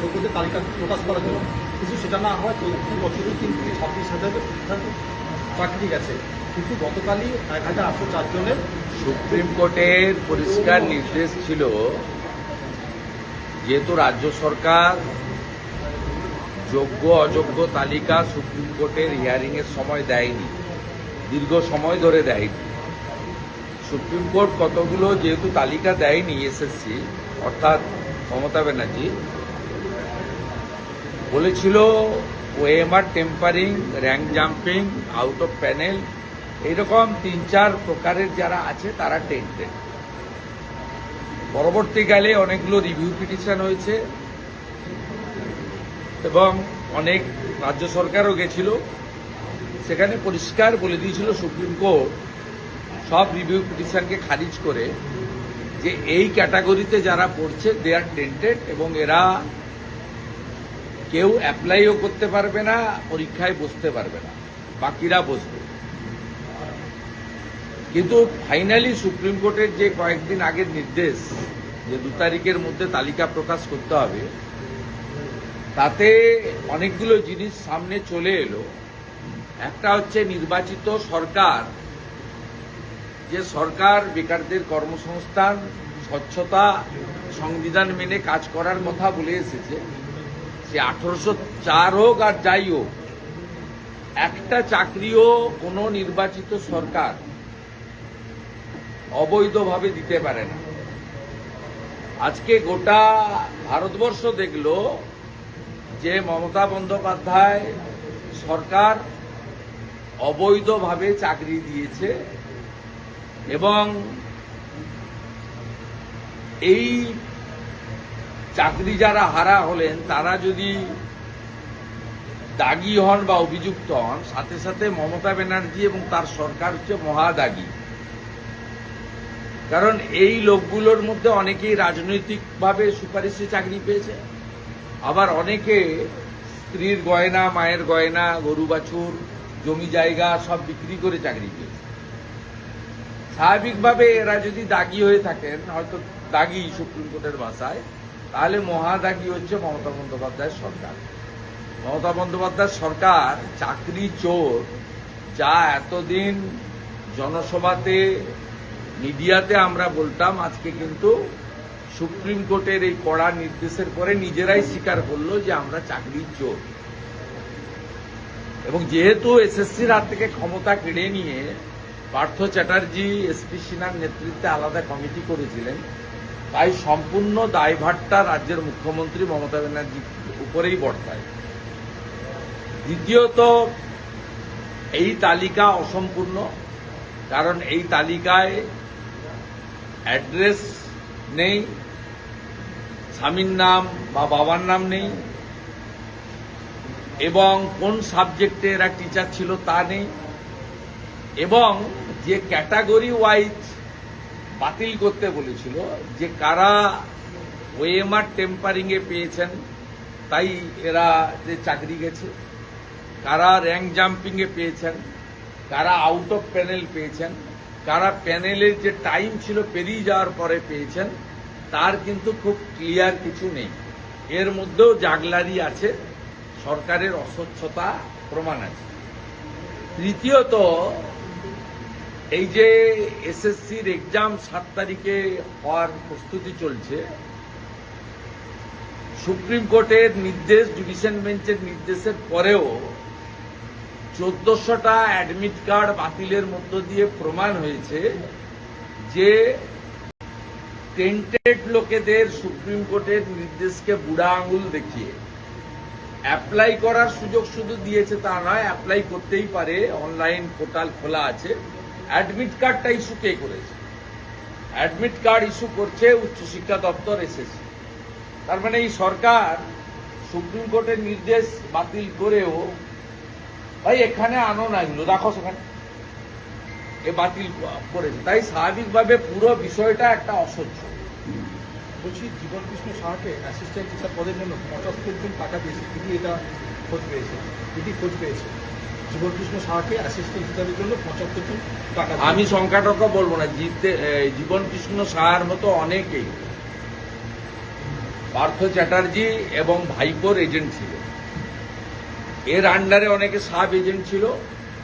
যোগ্যদের তালিকা প্রকাশ করার জন্য। কিন্তু সেটা না হয় চলতি বছরই কিন্তু ছাব্বিশ হাজার চাকরি গেছে। কিন্তু গতকালই এক হাজার আটশো চারজনের সুপ্রিম কোর্টের পরিষ্কার নির্দেশ ছিল যেহেতু রাজ্য সরকার যোগ্য অযোগ্য তালিকা সুপ্রিম কোর্টের হিয়ারিং এর সময় দেয়নি, দীর্ঘ সময় ধরে দেয়নি। সুপ্রিম কোর্ট কতগুলো যেহেতু তালিকা দেয়নি এসএসসি, অর্থাৎ মমতা ব্যানার্জি বলেছিল OMR tampering rank jumping out of panel এইরকম তিন চার প্রকারের যারা আছে, তারা টেন্টেড পরবর্তীকালে অনেকগুলো রিভিউ পিটিশন হয়েছে এবং অনেক রাজ্য সরকারও গেছিল। সেখানে পরিষ্কার বলে দিয়েছিল সুপ্রিম কোর্ট, সব রিভিউ পিটিশনকে খারিজ করে যে এই ক্যাটাগরিতে যারা পড়ছে দে আর টেন্টেড এবং এরা কেউ অ্যাপ্লাইও করতে পারবে না, পরীক্ষায় বসতে পারবে না। বাকিরা বসবে। কিন্তু ফাইনালি সুপ্রিম কোর্টের যে কয়েকদিন আগের নির্দেশ, যে দু তারিখের মধ্যে তালিকা প্রকাশ করতে হবে, তাতে অনেকগুলো জিনিস সামনে চলে এলো। একটা হচ্ছে নির্বাচিত সরকার, যে সরকার বেকারদের কর্মসংস্থান, স্বচ্ছতা, সংবিধান মেনে কাজ করার কথা বলে এসেছে। সে আঠারোশো চার হোক আর যাই হোক, একটা চাকরিও কোনো নির্বাচিত সরকার অবৈধভাবে দিতে পারে না। আজকে গোটা ভারতবর্ষ দেখল যে মমতা বন্দ্যোপাধ্যায় সরকার অবৈধভাবে চাকরি দিয়েছে এবং এই চাকরি যারা হারা হলেন, তারা যদি দাগি হন বা অভিযুক্ত হন, সাথে সাথে মমতা ব্যানার্জি এবং তার সরকার হচ্ছে মহাদাগী। কারণ এই লোকগুলোর মধ্যে অনেকেই রাজনৈতিকভাবে সুপারিশে চাকরি পেয়েছে, আবার অনেকে স্ত্রীর গয়না, মায়ের গয়না, গরু, বাছুর, জমি জায়গা সব বিক্রি করে চাকরি পেয়েছে। স্বাভাবিকভাবে এরা যদি দাগি হয়ে থাকেন, হয়তো দাগি সুপ্রিম কোর্টের ভাষায় তাহলে মহাদাগি হচ্ছে? মমতা বন্দ্যোপাধ্যায়ের সরকার। মমতা বন্দ্যোপাধ্যায়ের সরকার চাকরি চোর, যা এতদিন জনসভাতে, মিডিয়াতে আমরা বলতাম, আজকে কিন্তু সুপ্রিম কোর্টের এই কড়া নির্দেশের পরে নিজেরাই স্বীকার করল যে আমরা চাকরি চোর। এবং যেহেতু এসএসসির হাত থেকে ক্ষমতা কেড়ে নিয়ে পার্থ চ্যাটার্জি এসপি সিনহার নেতৃত্বে আলাদা কমিটি করেছিলেন তাই সম্পূর্ণ দায়ভারটা রাজ্যের মুখ্যমন্ত্রী মমতা ব্যানার্জির উপরেই বর্তায়। দ্বিতীয়ত, এই তালিকা অসম্পূর্ণ, কারণ এই তালিকায় অ্যাড্রেস নেই, স্বামীর নাম বা বাবার নাম নেই, এবং কোন সাবজেক্টে এরা টিচার ছিল তা নেই, এবং যে ক্যাটাগরি ওয়াইজ বাতিল করতে বলেছিল যে কারা ওএমআর টেম্পারিং এ পেয়েছেন, তাই এরা যে চাকরি গেছে, কারা র্যাঙ্ক জাম্পিং এ পেয়েছেন, কারা আউট অফ প্যানেল পেয়েছেন, কারা প্যানেলের যে টাইম ছিল পেরিয়ে যাওয়ার পরে পেয়েছেন, তার কিন্তু খুব ক্লিয়ার কিছু নেই। এর মধ্যেও জাগলারি আছে, সরকারের অস্বচ্ছতা প্রমাণ আছে। তৃতীয়ত এই যে এসএসসির এক্সাম সাত তারিখে হওয়ার প্রস্তুতি চলছে, সুপ্রিম কোর্টের নির্দেশ, ডিভিশন বেঞ্চের নির্দেশের পরেও চোদ্দশোটা অ্যাডমিট কার্ড বাতিলের মধ্য দিয়ে প্রমাণ হয়েছে যে টেন্টেড লোকেদের সুপ্রিম কোর্টের নির্দেশকে বুড়া আঙুল দেখিয়ে। অ্যাপ্লাই করার সুযোগ শুধু দিয়েছে তা নয় অ্যাপ্লাই করতেই পারে অনলাইন পোর্টাল খোলা আছে। অ্যাডমিট কার্ডটা ইস্যু কে করেছে? অ্যাডমিট কার্ড ইস্যু করছে উচ্চশিক্ষা দপ্তর এসেছে তার মানে এই সরকার সুপ্রিম কোর্টের নির্দেশ বাতিল করেও, ভাই, এখানে আনো না এগুলো, রাখো সেখানে। এ বাতিল করেছে। তাই স্বাভাবিকভাবে পুরো বিষয়টা একটা অসহ্য। বলছি জীবন কৃষ্ণ সাহাকে অ্যাসিস্ট্যান্ট টিচার পদের জন্য পঁচাত্তর জন টাকা দিয়েছে। তিনি এটা খোঁজ পেয়েছে এটি খোঁজ পেয়েছে কৃষ্ণ সাহাকে অ্যাসিস্ট্যান্ট জন্য টাকা আমি বলব না জিতে এ, জীবন কৃষ্ণ সাহার মতো অনেকেই। পার্থ চ্যাটার্জি এবং ভাইপোর এজেন্ট ছিল। এর আন্ডারে অনেকে সাব এজেন্ট ছিল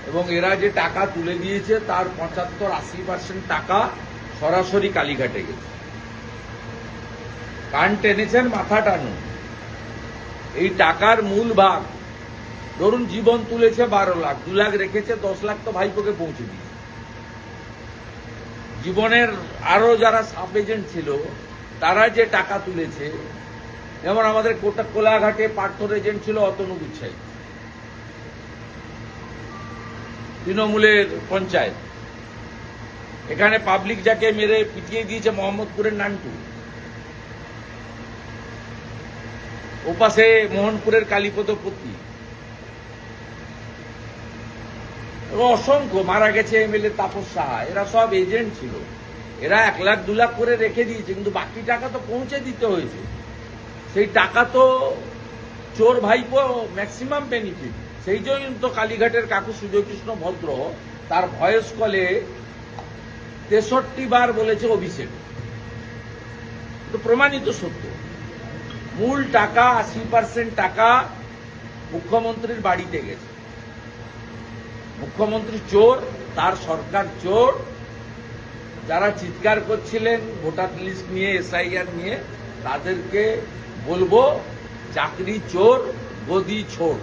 এবং এরা যে টাকা তুলে দিয়েছে তার পঁচাত্তর আশি পার্সেন্ট টাকা সরাসরি কালীঘাটে গেছে। কান টেনেছেন মাথা টানুন। এই টাকার মূল ভাগ ধরুন জীবন তুলেছে বারো লাখ, দু লাখ রেখেছে, দশ লাখ তো ভাইপোকে পৌঁছে দিয়েছে। জীবনের আরও যারা সাব এজেন্ট ছিল, তারা যে টাকা তুলেছে, যেমন আমাদের কোটা কোলাঘাটে পার্থর এজেন্ট ছিল অতনু গুচ্ছাই। তৃণমূলের পঞ্চায়েত। এখানে পাবলিক যাকে মেরে পিটিয়ে দিয়েছে মোহাম্মদপুরের নান্টু। ওপাশে মোহনপুরের কালীপদপতি অসংখ্য, মারা গেছে এমএলএ তাপস সাহা, এরা সব এজেন্ট ছিল। এরা এক লাখ, দু লাখ করে রেখে দিয়েছে, কিন্তু বাকি টাকা তো পৌঁছে দিতে হয়েছে। সেই টাকা তো চোর ভাইপো ম্যাক্সিমাম বেনিফিট সেই জন্য তো কালীঘাটের কাকু সুজয়কৃষ্ণ ভদ্র, তার ভয়েস কলে তেষট্টি বার বলেছে অভিষেক। তো প্রমাণিত সত্য। মূল টাকা আশি পার্সেন্ট টাকা মুখ্যমন্ত্রীর বাড়িতে গেছে। মুখ্যমন্ত্রী চোর, তার সরকার চোর। যারা চিৎকার করছিলেন ভোটার লিস্ট নিয়ে, এসআইআর নিয়ে, তাদেরকে বলব, চাকরি চোর, গদি ছোড়